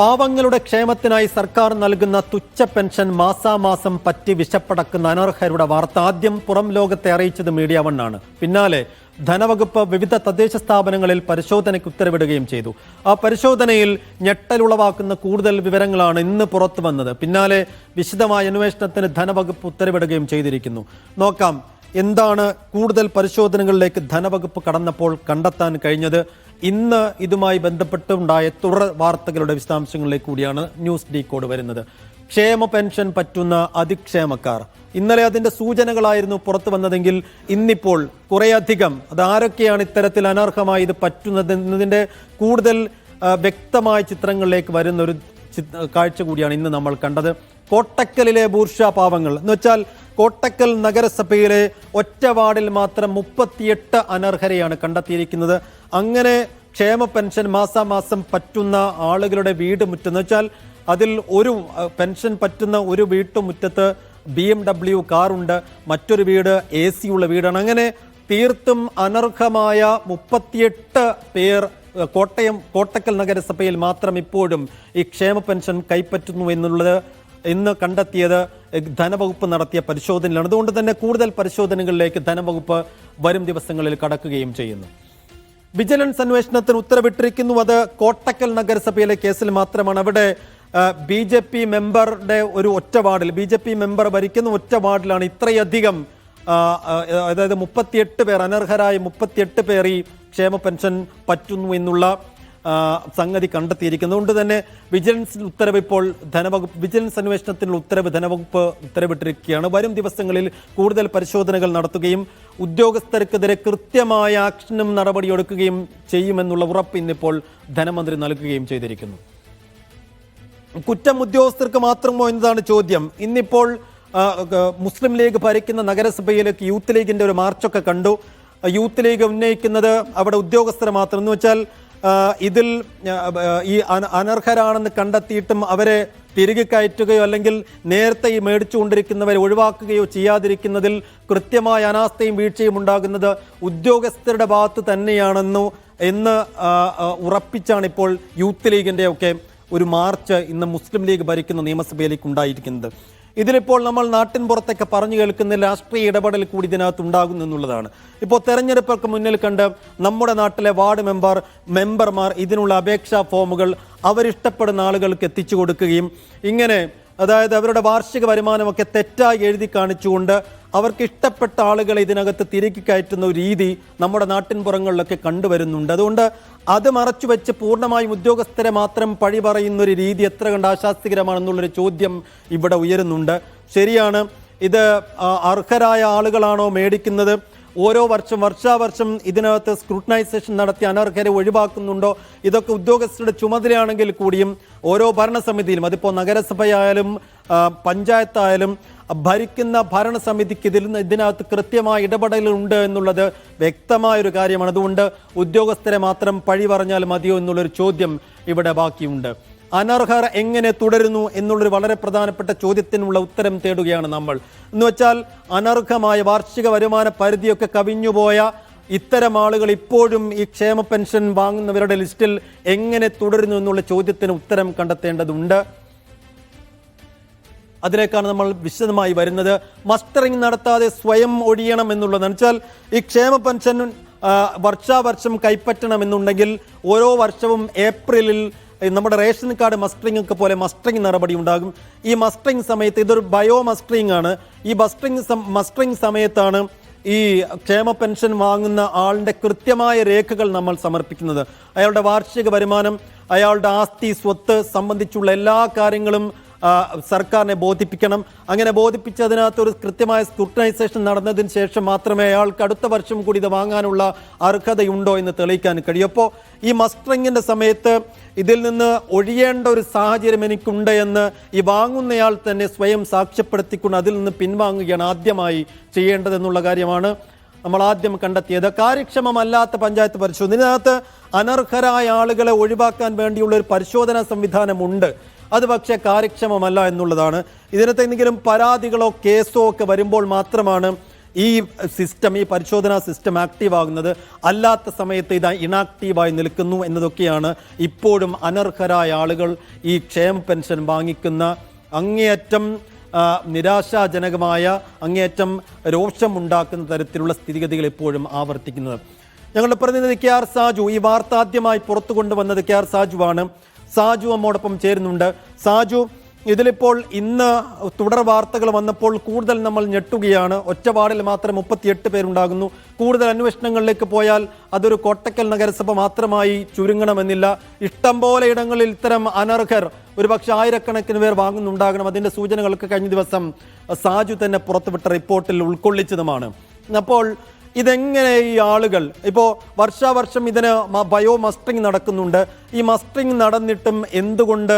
പാവങ്ങളുടെ ക്ഷേമത്തിനായി സർക്കാർ നൽകുന്ന തുച്ഛ പെൻഷൻ മാസാമാസം പറ്റി വിശപ്പടക്കുന്ന അനർഹരുടെ വാർത്ത ആദ്യം പുറം ലോകത്തെ അറിയിച്ചത് മീഡിയ വണ്ണാണ് പിന്നാലെ ധനവകുപ്പ് വിവിധ തദ്ദേശ സ്ഥാപനങ്ങളിൽ പരിശോധനയ്ക്ക് ഉത്തരവിടുകയും ചെയ്തു. ആ പരിശോധനയിൽ ഞെട്ടലുളവാക്കുന്ന കൂടുതൽ വിവരങ്ങളാണ് ഇന്ന് പുറത്തു വന്നത്. പിന്നാലെ വിശദമായ അന്വേഷണത്തിന് ധനവകുപ്പ് ഉത്തരവിടുകയും ചെയ്തിരിക്കുന്നു. നോക്കാം എന്താണ് കൂടുതൽ പരിശോധനകളിലേക്ക് ധനവകുപ്പ് കടന്നപ്പോൾ കണ്ടെത്താൻ കഴിഞ്ഞത്? ഇന്ന് ഇതുമായി ബന്ധപ്പെട്ടുണ്ടായ തുടർ വാർത്തകളുടെ വിശദാംശങ്ങളിലേക്ക് കൂടിയാണ് ന്യൂസ് ഡി കോഡ് വരുന്നത്. ക്ഷേമ പെൻഷൻ പറ്റുന്ന അതിക്ഷേമക്കാർ ഇന്നലെ അതിന്റെ സൂചനകളായിരുന്നു പുറത്തു വന്നതെങ്കിൽ ഇന്നിപ്പോൾ കുറേയധികം അതാരൊക്കെയാണ് ഇത്തരത്തിൽ അനർഹമായി ഇത് പറ്റുന്നത് കൂടുതൽ വ്യക്തമായ ചിത്രങ്ങളിലേക്ക് വരുന്ന ഒരു കാഴ്ച കൂടിയാണ് ഇന്ന് നമ്മൾ കണ്ടത്. കോട്ടക്കലിലെ ബൂർഷ പാവങ്ങൾ. എന്ന് വെച്ചാൽ കോട്ടക്കൽ നഗരസഭയിലെ ഒറ്റ വാർഡിൽ മാത്രം മുപ്പത്തിയെട്ട് അനർഹരെയാണ് കണ്ടെത്തിയിരിക്കുന്നത്. അങ്ങനെ ക്ഷേമ പെൻഷൻ മാസാമാസം പറ്റുന്ന ആളുകളുടെ വീട് മുറ്റെന്ന് വെച്ചാൽ അതിൽ ഒരു പെൻഷൻ പറ്റുന്ന ഒരു വീട്ടുമുറ്റത്ത് ബി എം ഡബ്ല്യു കാറുണ്ട്. മറ്റൊരു വീട് എ സി ഉള്ള വീടാണ്. അങ്ങനെ തീർത്തും അനർഹമായ മുപ്പത്തിയെട്ട് പേർ കോട്ടയം കോട്ടക്കൽ നഗരസഭയിൽ മാത്രം ഇപ്പോഴും ഈ ക്ഷേമ പെൻഷൻ കൈപ്പറ്റുന്നു എന്നുള്ളത് ഇന്ന് കണ്ടെത്തിയത് ധനവകുപ്പ് നടത്തിയ പരിശോധനയിലാണ്. അതുകൊണ്ട് തന്നെ കൂടുതൽ പരിശോധനകളിലേക്ക് ധനവകുപ്പ് വരും ദിവസങ്ങളിൽ കടക്കുകയും ചെയ്യുന്നു. വിജിലൻസ് അന്വേഷണത്തിന് ഉത്തരവിട്ടിരിക്കുന്നു അത് കോട്ടക്കൽ നഗരസഭയിലെ കേസിൽ മാത്രമാണ്. അവിടെ ബി ജെ പി മെമ്പറുടെ ഒരു ഒറ്റ വാർഡിൽ ബി ജെ പി മെമ്പർ ഭരിക്കുന്ന ഒറ്റ വാർഡിലാണ് ഇത്രയധികം അതായത് മുപ്പത്തിയെട്ട് പേർ അനർഹരായ മുപ്പത്തിയെട്ട് പേർ ഈ ക്ഷേമ പെൻഷൻ പറ്റുന്നു എന്നുള്ള സംഗതി കണ്ടെത്തിയിരിക്കുന്നത് അതുകൊണ്ട് തന്നെ വിജിലൻസ് ഉത്തരവ് ഇപ്പോൾ ധനവകുപ്പ് വിജിലൻസ് അന്വേഷണത്തിനുള്ള ഉത്തരവ് ധനവകുപ്പ് ഉത്തരവിട്ടിരിക്കുകയാണ്. വരും ദിവസങ്ങളിൽ കൂടുതൽ പരിശോധനകൾ നടത്തുകയും ഉദ്യോഗസ്ഥർക്കെതിരെ കൃത്യമായ ആക്ഷനും നടപടിയെടുക്കുകയും ചെയ്യുമെന്നുള്ള ഉറപ്പ് ഇന്നിപ്പോൾ ധനമന്ത്രി നൽകുകയും ചെയ്തിരിക്കുന്നു. കുറ്റം ഉദ്യോഗസ്ഥർക്ക് മാത്രമോ എന്നതാണ് ചോദ്യം. ഇന്നിപ്പോൾ മുസ്ലിം ലീഗ് ഭരിക്കുന്ന നഗരസഭയിലേക്ക് യൂത്ത് ലീഗിന്റെ ഒരു മാർച്ചൊക്കെ കണ്ടു. യൂത്ത് ലീഗ് ഉന്നയിക്കുന്നത് അവിടെ ഉദ്യോഗസ്ഥരെ മാത്രം എന്ന് വെച്ചാൽ ഇതിൽ ഈ അന- അനർഹരാണെന്ന് കണ്ടെത്തിയിട്ടും അവരെ തിരികെ കയറ്റുകയോ അല്ലെങ്കിൽ നേരത്തെ ഈ മേടിച്ചുകൊണ്ടിരിക്കുന്നവരെ ഒഴിവാക്കുകയോ ചെയ്യാതിരിക്കുന്നതിൽ കൃത്യമായ അനാസ്ഥയും വീഴ്ചയും ഉണ്ടാകുന്നത് ഉദ്യോഗസ്ഥരുടെ ഭാഗത്ത് തന്നെയാണെന്നു എന്ന് ഉറപ്പിച്ചാണ് ഇപ്പോൾ യൂത്ത് ലീഗിന്റെയൊക്കെ ഒരു മാർച്ച് ഇന്ന് മുസ്ലിം ലീഗ് ഭരിക്കുന്ന നിയമസഭയിലേക്ക് ഉണ്ടായിരിക്കുന്നത് ഇതിലിപ്പോൾ നമ്മൾ നാട്ടിൻ പുറത്തൊക്കെ പറഞ്ഞു കേൾക്കുന്ന രാഷ്ട്രീയ ഇടപെടൽ കൂടി ഇതിനകത്ത് ഉണ്ടാകുന്നു എന്നുള്ളതാണ്. ഇപ്പോൾ തെരഞ്ഞെടുപ്പൊക്കെ മുന്നിൽ കണ്ട് നമ്മുടെ നാട്ടിലെ വാർഡ് മെമ്പർ മെമ്പർമാർ ഇതിനുള്ള അപേക്ഷാ ഫോമുകൾ അവരിഷ്ടപ്പെടുന്ന ആളുകൾക്ക് എത്തിച്ചു കൊടുക്കുകയും ഇങ്ങനെ അതായത് അവരുടെ വാർഷിക വരുമാനമൊക്കെ തെറ്റായി എഴുതി കാണിച്ചുകൊണ്ട് അവർക്ക് ഇഷ്ടപ്പെട്ട ആളുകളെ ഇതിനകത്ത് തിരുക്കി കയറ്റുന്ന ഒരു രീതി നമ്മുടെ നാട്ടിൻപുറങ്ങളിലൊക്കെ കണ്ടുവരുന്നുണ്ട്. അതുകൊണ്ട് അത് മറച്ചു വെച്ച് പൂർണമായും ഉദ്യോഗസ്ഥരെ മാത്രം പഴി പറയുന്ന ഒരു രീതി എത്ര കണ്ട് ആശാസ്തികരമാണെന്നുള്ളൊരു ചോദ്യം ഇവിടെ ഉയരുന്നുണ്ട്. ശരിയാണ്. ഇത് അർഹരായ ആളുകളാണോ മേടിക്കുന്നത്? ഓരോ വർഷം വർഷാവർഷം ഇതിനകത്ത് സ്ക്രൂട്ടനൈസേഷൻ നടത്തി അനർഹരെ ഒഴിവാക്കുന്നുണ്ടോ? ഇതൊക്കെ ഉദ്യോഗസ്ഥരുടെ ചുമതലയാണെങ്കിൽ കൂടിയും ഓരോ ഭരണസമിതിയിലും അതിപ്പോൾ നഗരസഭയായാലും പഞ്ചായത്തായാലും ഭരിക്കുന്ന ഭരണസമിതിക്ക് ഇതിൽ നിന്ന് ഇതിനകത്ത് കൃത്യമായ ഇടപെടലുണ്ട് എന്നുള്ളത് വ്യക്തമായൊരു കാര്യമാണ്. അതുകൊണ്ട് ഉദ്യോഗസ്ഥരെ മാത്രം പഴി പറഞ്ഞാൽ മതിയോ എന്നുള്ളൊരു ചോദ്യം ഇവിടെ ബാക്കിയുണ്ട്. അനർഹർ എങ്ങനെ തുടരുന്നു എന്നുള്ളൊരു വളരെ പ്രധാനപ്പെട്ട ചോദ്യത്തിനുള്ള ഉത്തരം തേടുകയാണ് നമ്മൾ. എന്ന് വെച്ചാൽ അനർഹമായ വാർഷിക വരുമാന പരിധിയൊക്കെ കവിഞ്ഞുപോയ ഇത്തരം ആളുകൾ ഇപ്പോഴും ഈ ക്ഷേമ പെൻഷൻ വാങ്ങുന്നവരുടെ ലിസ്റ്റിൽ എങ്ങനെ തുടരുന്നു എന്നുള്ള ചോദ്യത്തിന് ഉത്തരം കണ്ടെത്തേണ്ടതുണ്ട്. അതിലേക്കാണ് നമ്മൾ വിശദമായി വരുന്നത്. മസ്റ്ററിംഗ് നടത്താതെ സ്വയം ഒഴിയണം എന്നുള്ളതെന്ന് വെച്ചാൽ ഈ ക്ഷേമ പെൻഷൻ വർഷാവർഷം കൈപ്പറ്റണമെന്നുണ്ടെങ്കിൽ ഓരോ വർഷവും ഏപ്രിലിൽ നമ്മുടെ റേഷൻ കാർഡ് മസ്റ്ററിംഗ് ഒക്കെ പോലെ മസ്റ്ററിംഗ് നടപടി ഉണ്ടാകും. ഈ മസ്റ്ററിംഗ് സമയത്ത് ഇതൊരു ബയോ മസ്റ്ററിംഗ് ആണ്. ഈ മസ്റ്ററിംഗ് സം- മസ്റ്ററിംഗ് സമയത്താണ് ഈ ക്ഷേമ പെൻഷൻ വാങ്ങുന്ന ആളിന്റെ കൃത്യമായ രേഖകൾ നമ്മൾ സമർപ്പിക്കുന്നത്. അയാളുടെ വാർഷിക വരുമാനം അയാളുടെ ആസ്തി സ്വത്ത് സംബന്ധിച്ചുള്ള എല്ലാ കാര്യങ്ങളും സർക്കാരിനെ ബോധിപ്പിക്കണം. അങ്ങനെ ബോധിപ്പിച്ചതിനകത്ത് ഒരു കൃത്യമായ സ്ക്രൂട്ടനൈസേഷൻ നടന്നതിന് ശേഷം മാത്രമേ അയാൾക്ക് അടുത്ത വർഷം കൂടി ഇത് വാങ്ങാനുള്ള അർഹതയുണ്ടോ എന്ന് തെളിയിക്കാൻ കഴിയും. അപ്പോൾ ഈ മസ്റ്ററിങ്ങിന്റെ സമയത്ത് ഇതിൽ നിന്ന് ഒഴിയേണ്ട ഒരു സാഹചര്യം എനിക്കുണ്ട് എന്ന് ഈ വാങ്ങുന്നയാൾ തന്നെ സ്വയം സാക്ഷ്യപ്പെടുത്തിക്കൊണ്ട് അതിൽ നിന്ന് പിൻവാങ്ങുകയാണ് ആദ്യമായി ചെയ്യേണ്ടതെന്നുള്ള കാര്യമാണ് നമ്മൾ ആദ്യം കണ്ടെത്തിയത്. കാര്യക്ഷമമല്ലാത്ത പഞ്ചായത്ത് പരിശോധന. ഇതിനകത്ത് അനർഹരായ ആളുകളെ ഒഴിവാക്കാൻ വേണ്ടിയുള്ള ഒരു പരിശോധനാ സംവിധാനമുണ്ട്. അത് പക്ഷേ കാര്യക്ഷമമല്ല എന്നുള്ളതാണ്. ഇതിനകത്ത് എന്തെങ്കിലും പരാതികളോ കേസോ ഒക്കെ വരുമ്പോൾ മാത്രമാണ് ഈ സിസ്റ്റം ഈ പരിശോധനാ സിസ്റ്റം ആക്റ്റീവ് ആകുന്നത് അല്ലാത്ത സമയത്ത് ഇത് ഇനാക്റ്റീവായി നിൽക്കുന്നു എന്നതൊക്കെയാണ് ഇപ്പോഴും അനർഹരായ ആളുകൾ ഈ ക്ഷേമ പെൻഷൻ വാങ്ങിക്കുന്ന അങ്ങേയറ്റം നിരാശാജനകമായ അങ്ങേയറ്റം രോഷമുണ്ടാക്കുന്ന തരത്തിലുള്ള സ്ഥിതിഗതികൾ ഇപ്പോഴും ആവർത്തിക്കുന്നത്. ഞങ്ങളുടെ പ്രതിനിധി കെ ആർ സാജു ഈ വാർത്ത ആദ്യമായി പുറത്തു കൊണ്ടുവന്നത് കെ ആർ സാജുവാണ്. സാജു നമ്മോടൊപ്പം ചേരുന്നുണ്ട്. സാജു ഇതിലിപ്പോൾ ഇന്ന് തുടർ വാർത്തകൾ വന്നപ്പോൾ കൂടുതൽ നമ്മൾ ഞെട്ടുകയാണ്. ഒറ്റപാടിൽ മാത്രം മാത്രം മുപ്പത്തിയെട്ട് പേരുണ്ടാകുന്നു. കൂടുതൽ അന്വേഷണങ്ങളിലേക്ക് പോയാൽ അതൊരു കോട്ടക്കൽ നഗരസഭ മാത്രമായി ചുരുങ്ങണമെന്നില്ല. ഇഷ്ടം പോലെ ഇടങ്ങളിൽ ഇത്തരം അനർഹർ ഒരുപക്ഷെ ആയിരക്കണക്കിന് പേർ വാങ്ങുന്നുണ്ടാകണം. അതിന്റെ സൂചനകളൊക്കെ കഴിഞ്ഞ ദിവസം സാജു തന്നെ പുറത്തുവിട്ട റിപ്പോർട്ടിൽ ഉൾക്കൊള്ളിച്ചതുമാണ്. അപ്പോൾ ഇതെങ്ങനെ ഈ ആളുകൾ? ഇപ്പോൾ വർഷാവർഷം ഇതിന് ബയോ മസ്റ്ററിങ് നടക്കുന്നുണ്ട്. ഈ മസ്റ്ററിങ് നടന്നിട്ടും എന്തുകൊണ്ട്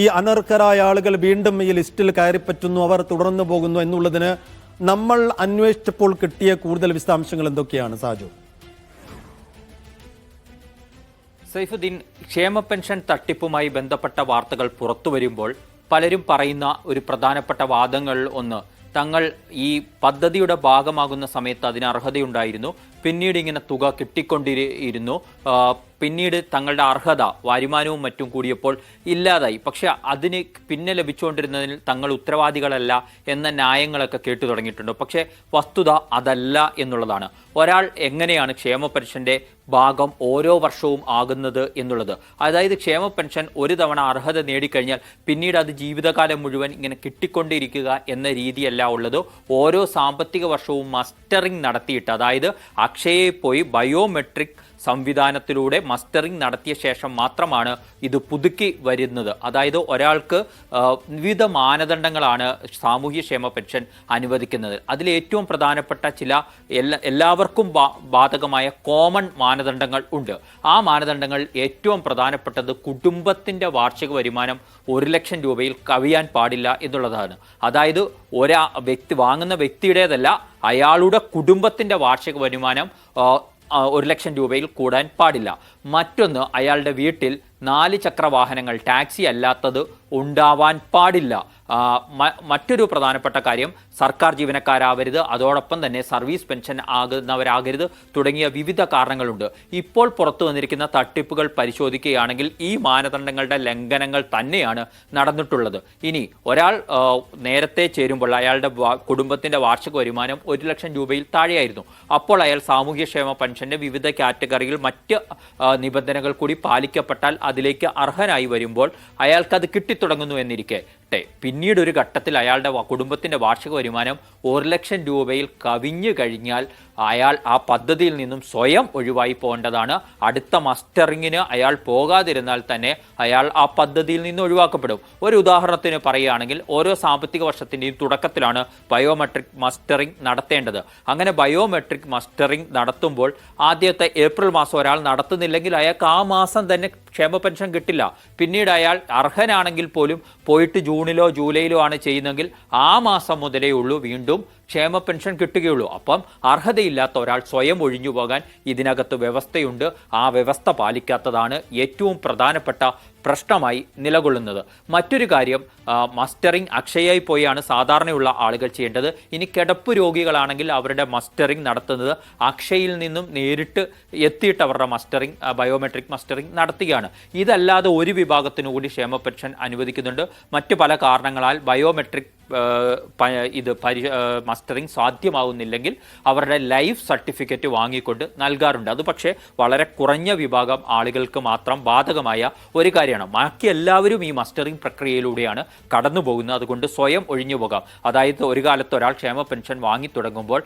ഈ അനർഹരായ ആളുകൾ വീണ്ടും ഈ ലിസ്റ്റിൽ കയറിപ്പറ്റുന്നു അവർ തുടർന്നു പോകുന്നു എന്നുള്ളതിന് നമ്മൾ അന്വേഷിച്ചപ്പോൾ കിട്ടിയ കൂടുതൽ വിശദാംശങ്ങൾ എന്തൊക്കെയാണ് സാജു? സൈഫുദ്ദീൻ ക്ഷേമ പെൻഷൻ തട്ടിപ്പുമായി ബന്ധപ്പെട്ട വാർത്തകൾ പുറത്തു വരുമ്പോൾ പലരും പറയുന്ന ഒരു പ്രധാനപ്പെട്ട വാദങ്ങൾ ഒന്ന് തങ്ങൾ ഈ പദ്ധതിയുടെ ഭാഗമാകുന്ന സമയത്ത് അതിന് അർഹതയുണ്ടായിരുന്നു. പിന്നീട് ഇങ്ങനെ തുക കിട്ടിക്കൊണ്ടിരുന്നു. ആ, പിന്നീട് തങ്ങളുടെ അർഹത വരുമാനവും മറ്റും കൂടിയപ്പോൾ ഇല്ലാതായി. പക്ഷെ അതിന് പിന്നെ ലഭിച്ചുകൊണ്ടിരുന്നതിൽ തങ്ങൾ ഉത്തരവാദികളല്ല എന്ന ന്യായങ്ങളൊക്കെ കേട്ടു തുടങ്ങിയിട്ടുണ്ട്. പക്ഷേ വസ്തുത അതല്ല എന്നുള്ളതാണ്. ഒരാൾ എങ്ങനെയാണ് ക്ഷേമ പെൻഷന്റെ ഭാഗം ഓരോ വർഷവും ആകുന്നത് എന്നുള്ളത്? അതായത് ക്ഷേമ പെൻഷൻ ഒരു തവണ അർഹത നേടിക്കഴിഞ്ഞാൽ പിന്നീട് അത് ജീവിതകാലം മുഴുവൻ ഇങ്ങനെ കിട്ടിക്കൊണ്ടിരിക്കുക എന്ന രീതിയല്ല ഉള്ളത്. ഓരോ സാമ്പത്തിക വർഷവും മസ്റ്ററിംഗ് നടത്തിയിട്ട് അതായത് അക്ഷയയിൽ പോയി ബയോമെട്രിക് സംവിധാനത്തിലൂടെ മസ്റ്ററിംഗ് നടത്തിയ ശേഷം മാത്രമാണ് ഇത് പുതുക്കി വരുന്നത്. അതായത് ഒരാൾക്ക് വിവിധ മാനദണ്ഡങ്ങളാണ് സാമൂഹ്യക്ഷേമ പെൻഷൻ അനുവദിക്കുന്നത്. അതിൽ ഏറ്റവും പ്രധാനപ്പെട്ട ചില എല്ലാവർക്കും ബാധകമായ കോമൺ മാനദണ്ഡങ്ങൾ ഉണ്ട്. ആ മാനദണ്ഡങ്ങൾ ഏറ്റവും പ്രധാനപ്പെട്ടത് കുടുംബത്തിന്റെ വാർഷിക വരുമാനം ഒരു ലക്ഷം രൂപയിൽ കവിയാൻ പാടില്ല എന്നുള്ളതാണ്. അതായത് ഒരാ വ്യക്തി വാങ്ങുന്ന വ്യക്തിയുടേതല്ല അയാളുടെ കുടുംബത്തിന്റെ വാർഷിക വരുമാനം ഒരു ലക്ഷം രൂപയിൽ കൂടാൻ പാടില്ല. മറ്റൊന്ന് അയാളുടെ വീട്ടിൽ നാല് ചക്ര വാഹനങ്ങൾ ടാക്സി അല്ലാത്തത് ഉണ്ടാവാൻ പാടില്ല. മറ്റൊരു പ്രധാനപ്പെട്ട കാര്യം സർക്കാർ ജീവനക്കാരാവരുത് അതോടൊപ്പം തന്നെ സർവീസ് പെൻഷൻ ആകുന്നവരാകരുത് തുടങ്ങിയ വിവിധ കാരണങ്ങളുണ്ട്. ഇപ്പോൾ പുറത്തു വന്നിരിക്കുന്ന തട്ടിപ്പുകൾ പരിശോധിക്കുകയാണെങ്കിൽ ഈ മാനദണ്ഡങ്ങളുടെ ലംഘനങ്ങൾ തന്നെയാണ് നടന്നിട്ടുള്ളത്. ഇനി ഒരാൾ നേരത്തെ ചേരുമ്പോൾ അയാളുടെ കുടുംബത്തിന്റെ വാർഷിക വരുമാനം ഒരു ലക്ഷം രൂപയിൽ താഴെയായിരുന്നു. അപ്പോൾ അയാൾ സാമൂഹ്യക്ഷേമ പെൻഷന്റെ വിവിധ കാറ്റഗറിയിൽ മറ്റ് നിബന്ധനകൾ കൂടി പാലിക്കപ്പെട്ടാൽ അതിലേക്ക് അർഹനായി വരുമ്പോൾ അയാൾക്കത് കിട്ടിത്തുടങ്ങുന്നു എന്നിരിക്കെ. ട്ടെ പിന്നീട് ഒരു ഘട്ടത്തിൽ അയാളുടെ കുടുംബത്തിന്റെ വാർഷിക വരുമാനം ഒരു ലക്ഷം രൂപയിൽ കവിഞ്ഞു കഴിഞ്ഞാൽ അയാൾ ആ പദ്ധതിയിൽ നിന്നും സ്വയം ഒഴിവായി പോകേണ്ടതാണ്. അടുത്ത മസ്റ്ററിങ്ങിന് അയാൾ പോകാതിരുന്നാൽ തന്നെ അയാൾ ആ പദ്ധതിയിൽ നിന്ന് ഒഴിവാക്കപ്പെടും. ഒരു ഉദാഹരണത്തിന് പറയുകയാണെങ്കിൽ ഓരോ സാമ്പത്തിക വർഷത്തിന്റെയും തുടക്കത്തിലാണ് ബയോമെട്രിക് മസ്റ്ററിംഗ് നടത്തേണ്ടത്. അങ്ങനെ ബയോമെട്രിക് മസ്റ്ററിംഗ് നടത്തുമ്പോൾ ആദ്യത്തെ ഏപ്രിൽ മാസം ഒരാൾ നടത്തുന്നില്ലെങ്കിൽ അയാൾക്ക് ആ മാസം തന്നെ ക്ഷേമ പെൻഷൻ കിട്ടില്ല. പിന്നീട് അയാൾ അർഹനാണെങ്കിൽ പോലും പോയിട്ട് ജൂണിലോ ജൂലൈയിലോ ആണ് ചെയ്യുന്നതെങ്കിൽ ആ മാസം മുതലേ ഉള്ളൂ വീണ്ടും ക്ഷേമ പെൻഷൻ കിട്ടുകയുള്ളൂ. അപ്പം അർഹതയില്ലാത്ത ഒരാൾ സ്വയം ഒഴിഞ്ഞു പോകാൻ ഇതിനകത്ത് വ്യവസ്ഥയുണ്ട്. ആ വ്യവസ്ഥ പാലിക്കാത്തതാണ് ഏറ്റവും പ്രധാനപ്പെട്ട പ്രശ്നമായി നിലകൊള്ളുന്നത്. മറ്റൊരു കാര്യം മസ്റ്ററിംഗ് അക്ഷയയിൽ പോയാണ് സാധാരണയുള്ള ആളുകൾ ചെയ്യേണ്ടത്. ഇനി കിടപ്പ് രോഗികളാണെങ്കിൽ അവരുടെ മസ്റ്ററിംഗ് നടത്തുന്നത് അക്ഷയിൽ നിന്നും നേരിട്ട് എത്തിയിട്ട് അവരുടെ മസ്റ്ററിംഗ് ബയോമെട്രിക് മസ്റ്ററിംഗ് നടത്തുകയാണ്. ഇതല്ലാതെ ഒരു വിഭാഗത്തിനു കൂടി ക്ഷേമ പെൻഷൻ അനുവദിക്കുന്നുണ്ട്. മറ്റു പല കാരണങ്ങളാൽ ബയോമെട്രിക് ഇത് പരി മസ്റ്ററിങ് സാധ്യമാവുന്നില്ലെങ്കിൽ അവരുടെ ലൈഫ് സർട്ടിഫിക്കറ്റ് വാങ്ങിക്കൊണ്ട് നൽകാറുണ്ട്. അത് പക്ഷേ വളരെ കുറഞ്ഞ വിഭാഗം ആളുകൾക്ക് മാത്രം ബാധകമായ ഒരു കാര്യമാണ്. ബാക്കി എല്ലാവരും ഈ മസ്റ്ററിംഗ് പ്രക്രിയയിലൂടെയാണ് കടന്നു പോകുന്നത്. അതുകൊണ്ട് സ്വയം ഒഴിഞ്ഞു പോകാം. അതായത് ഒരു കാലത്ത് ഒരാൾ ക്ഷേമ പെൻഷൻ വാങ്ങി തുടങ്ങുമ്പോൾ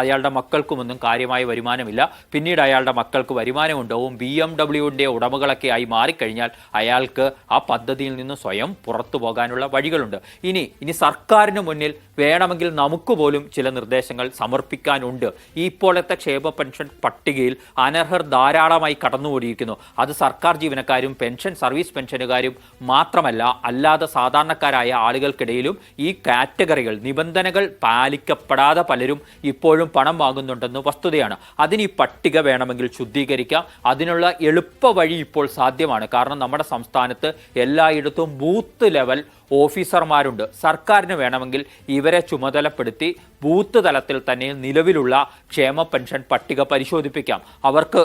അയാളുടെ മക്കൾക്കുമൊന്നും കാര്യമായ വരുമാനമില്ല. പിന്നീട് അയാളുടെ മക്കൾക്ക് വരുമാനമുണ്ടാവും ബി എം ഡബ്ല്യുവിന്റെ ഉടമകളൊക്കെ ആയി മാറിക്കഴിഞ്ഞാൽ അയാൾക്ക് ആ പദ്ധതിയിൽ നിന്ന് സ്വയം പുറത്തു പോകാനുള്ള വഴികളുണ്ട്. ഇനി ഇനി സർക്കാരിന് മുന്നിൽ വേണമെങ്കിൽ നമുക്ക് പോലും ചില നിർദ്ദേശങ്ങൾ സമർപ്പിക്കാനുണ്ട്. ഈ ഇപ്പോഴത്തെ ക്ഷേമ പെൻഷൻ പട്ടികയിൽ അനർഹർ ധാരാളമായി കടന്നുകൂടിയിരിക്കുന്നു. അത് സർക്കാർ ജീവനക്കാരും പെൻഷൻ സർവീസ് പെൻഷനുകാരും മാത്രമല്ല അല്ലാതെ സാധാരണക്കാരായ ആളുകൾക്കിടയിലും ഈ കാറ്റഗറികൾ നിബന്ധനകൾ പാലിക്കപ്പെടാതെ പലരും ഇപ്പോഴും പണം വാങ്ങുന്നുണ്ടെന്ന് വസ്തുതയാണ്. അതിന് ഈ പട്ടിക വേണമെങ്കിൽ ശുദ്ധീകരിക്കാം. അതിനുള്ള എളുപ്പ വഴി ഇപ്പോൾ സാധ്യമാണ്. കാരണം നമ്മുടെ സംസ്ഥാനത്ത് എല്ലായിടത്തും ബൂത്ത് ലെവൽ ഓഫീസർമാരുണ്ട്. സർക്കാർ സർക്കാരിന് വേണമെങ്കിൽ ഇവരെ ചുമതലപ്പെടുത്തി ബൂത്ത് തലത്തിൽ തന്നെ നിലവിലുള്ള ക്ഷേമ പെൻഷൻ പട്ടിക പരിശോധിപ്പിക്കാം. അവർക്ക്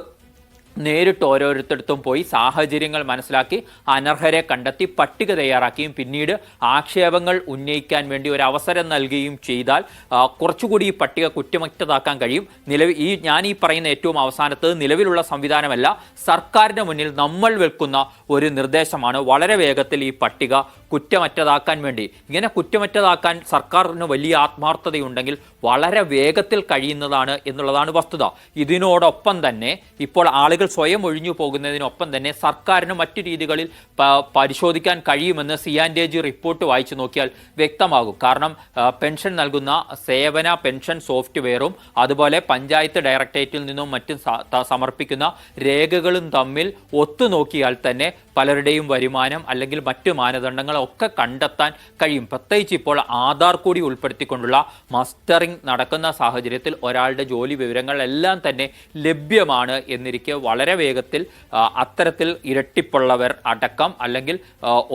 നേരിട്ട് ഓരോരുത്തടത്തും പോയി സാഹചര്യങ്ങൾ മനസ്സിലാക്കി അനർഹരെ കണ്ടെത്തി പട്ടിക തയ്യാറാക്കുകയും പിന്നീട് ആക്ഷേപങ്ങൾ ഉന്നയിക്കാൻ വേണ്ടി ഒരു അവസരം നൽകുകയും ചെയ്താൽ കുറച്ചുകൂടി ഈ പട്ടിക കുറ്റമറ്റതാക്കാൻ കഴിയും. നിലവിൽ ഈ ഞാൻ ഈ പറയുന്ന ഏറ്റവും അവസാനത്ത് നിലവിലുള്ള സംവിധാനമല്ല സർക്കാരിന്റെ മുന്നിൽ നമ്മൾ വെക്കുന്ന ഒരു നിർദ്ദേശമാണ് വളരെ വേഗത്തിൽ ഈ പട്ടിക കുറ്റമറ്റതാക്കാൻ വേണ്ടി. ഇങ്ങനെ കുറ്റമറ്റതാക്കാൻ സർക്കാരിന് വലിയ ആത്മാർത്ഥതയുണ്ടെങ്കിൽ വളരെ വേഗത്തിൽ കഴിയുന്നതാണ് എന്നുള്ളതാണ് വസ്തുത. ഇതിനോടൊപ്പം തന്നെ ഇപ്പോൾ ആളുകൾ സ്വയം ഒഴിഞ്ഞു പോകുന്നതിനൊപ്പം തന്നെ സർക്കാരിന് മറ്റു രീതികളിൽ പരിശോധിക്കാൻ കഴിയുമെന്ന് C and A G report വായിച്ചു നോക്കിയാൽ വ്യക്തമാകും. കാരണം പെൻഷൻ നൽകുന്ന സേവന പെൻഷൻ സോഫ്റ്റ്വെയറും അതുപോലെ പഞ്ചായത്ത് ഡയറക്ടറേറ്റിൽ നിന്നും മറ്റും സമർപ്പിക്കുന്ന രേഖകളും തമ്മിൽ ഒത്തു നോക്കിയാൽ തന്നെ പലരുടെയും വരുമാനം അല്ലെങ്കിൽ മറ്റു മാനദണ്ഡങ്ങളൊക്കെ കണ്ടെത്താൻ കഴിയും. പ്രത്യേകിച്ച് ഇപ്പോൾ ആധാർ കൂടി ഉൾപ്പെടുത്തിക്കൊണ്ടുള്ള മസ്റ്ററിംഗ് നടക്കുന്ന സാഹചര്യത്തിൽ ഒരാളുടെ ജോലി വിവരങ്ങളെല്ലാം തന്നെ ലഭ്യമാണ് എന്നിരിക്കെ വളരെ വേഗത്തിൽ അത്തരത്തിൽ ഇരട്ടിപ്പുള്ളവർ അടക്കം അല്ലെങ്കിൽ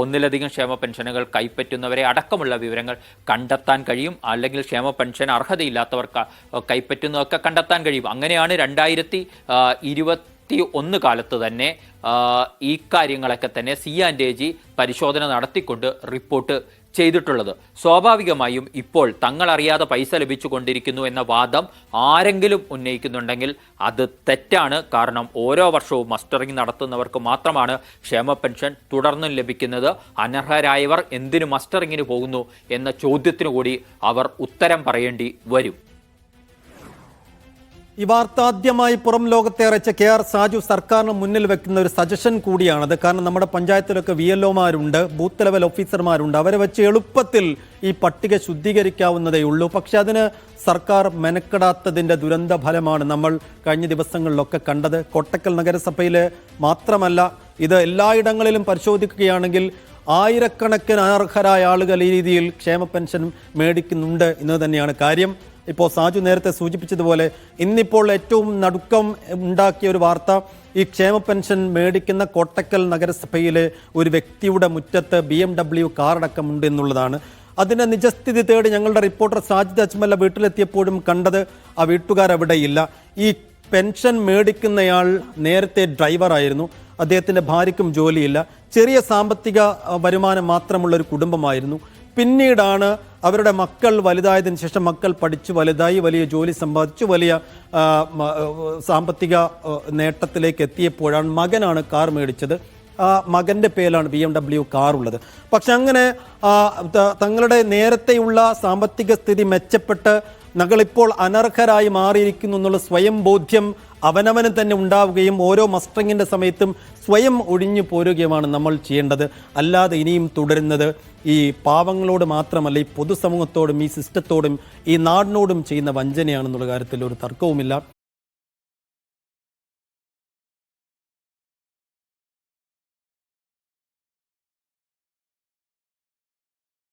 ഒന്നിലധികം ക്ഷേമ പെൻഷനുകൾ കൈപ്പറ്റുന്നവരെ അടക്കമുള്ള വിവരങ്ങൾ കണ്ടെത്താൻ കഴിയും. അല്ലെങ്കിൽ ക്ഷേമ പെൻഷൻ അർഹതയില്ലാത്തവർക്ക് കൈപ്പറ്റുന്നതൊക്കെ കണ്ടെത്താൻ കഴിയും. അങ്ങനെയാണ് രണ്ടായിരത്തി ഇരുപത്തി ഒന്ന് കാലത്ത് തന്നെ ഈ കാര്യങ്ങളൊക്കെ തന്നെ സി ആൻഡ് എ ജി പരിശോധന നടത്തിക്കൊണ്ട് റിപ്പോർട്ട് ചെയ്തിട്ടുള്ളത്. സ്വാഭാവികമായും ഇപ്പോൾ തങ്ങളറിയാതെ പൈസ ലഭിച്ചുകൊണ്ടിരിക്കുന്നു എന്ന വാദം ആരെങ്കിലും ഉന്നയിക്കുന്നുണ്ടെങ്കിൽ അത് തെറ്റാണ്. കാരണം ഓരോ വർഷവും മസ്റ്ററിംഗ് നടത്തുന്നവർക്ക് മാത്രമാണ് ക്ഷേമ പെൻഷൻ തുടർന്നും ലഭിക്കുന്നത്. അനർഹരായവർ എന്തിനു മസ്റ്ററിങ്ങിന് പോകുന്നു എന്ന ചോദ്യത്തിനു കൂടി അവർ ഉത്തരം പറയേണ്ടി വരും. ഈ വാർത്ത ആദ്യമായി പുറം ലോകത്തെ അറിയിച്ച കെ ആർ സാജു സർക്കാരിന് മുന്നിൽ വെക്കുന്ന ഒരു സജഷൻ കൂടിയാണത്. കാരണം നമ്മുടെ പഞ്ചായത്തിലൊക്കെ വി എൽ ഒമാരുണ്ട് ബൂത്ത് ലെവൽ ഓഫീസർമാരുണ്ട്. അവരെ വെച്ച് എളുപ്പത്തിൽ ഈ പട്ടിക ശുദ്ധീകരിക്കാവുന്നതേ ഉള്ളൂ. പക്ഷെ അതിന് സർക്കാർ മെനക്കെടാത്തതിന്റെ ദുരന്ത ഫലമാണ് നമ്മൾ കഴിഞ്ഞ ദിവസങ്ങളിലൊക്കെ കണ്ടത്. കൊട്ടക്കൽ നഗരസഭയിൽ മാത്രമല്ല ഇത് എല്ലായിടങ്ങളിലും പരിശോധിക്കുകയാണെങ്കിൽ ആയിരക്കണക്കിന് അനർഹരായ ആളുകൾ ഈ രീതിയിൽ ക്ഷേമ പെൻഷൻ മേടിക്കുന്നുണ്ട് എന്ന് തന്നെയാണ് കാര്യം. ഇപ്പോൾ സാജു നേരത്തെ സൂചിപ്പിച്ചതുപോലെ ഇന്നിപ്പോൾ ഏറ്റവും നടുക്കം ഉണ്ടാക്കിയ ഒരു വാർത്ത ഈ ക്ഷേമ പെൻഷൻ മേടിക്കുന്ന കോട്ടക്കൽ നഗരസഭയിലെ ഒരു വ്യക്തിയുടെ മുറ്റത്ത് ബി എം ഡബ്ല്യു കാറടക്കമുണ്ട് എന്നുള്ളതാണ്. അതിന്റെ നിജസ്ഥിതി തേടി ഞങ്ങളുടെ റിപ്പോർട്ടർ സാജിദ് അജ്മല്ല വീട്ടിലെത്തിയപ്പോഴും കണ്ടത് ആ വീട്ടുകാർ അവിടെയില്ല ഈ പെൻഷൻ മേടിക്കുന്നയാൾ നേരത്തെ ഡ്രൈവറായിരുന്നു. അദ്ദേഹത്തിന്റെ ഭാര്യയ്ക്കും ജോലിയില്ല. ചെറിയ സാമ്പത്തിക വരുമാനം മാത്രമുള്ള ഒരു കുടുംബമായിരുന്നു. പിന്നീടാണ് അവരുടെ മക്കൾ വലുതായതിനു ശേഷം മക്കൾ പഠിച്ചു വലുതായി വലിയ ജോലി സമ്പാദിച്ചു വലിയ സാമ്പത്തിക നേട്ടത്തിലേക്ക് എത്തിയപ്പോഴാണ് മകനാണ് കാർ മേടിച്ചത്. ആ മകന്റെ പേരിലാണ് ബി എം ഡബ്ല്യു കാർ ഉള്ളത്. പക്ഷെ അങ്ങനെ തങ്ങളുടെ നേരത്തെയുള്ള സാമ്പത്തിക സ്ഥിതി മെച്ചപ്പെട്ട് ഞങ്ങളിപ്പോൾ അനർഹരായി മാറിയിരിക്കുന്നു എന്നുള്ള സ്വയം ബോധ്യം അവനവന് തന്നെ ഉണ്ടാവുകയും ഓരോ മസ്റ്ററിങ്ങിന്റെ സമയത്തും സ്വയം ഒഴിഞ്ഞു പോരുകയുമാണ് നമ്മൾ ചെയ്യേണ്ടത്. അല്ലാതെ ഇനിയും തുടരുന്നത് ഈ പാവങ്ങളോട് മാത്രമല്ല ഈ പൊതുസമൂഹത്തോടും ഈ സിസ്റ്റത്തോടും ഈ നാടിനോടും ചെയ്യുന്ന വഞ്ചനയാണെന്നുള്ള കാര്യത്തിൽ ഒരു തർക്കവുമില്ല.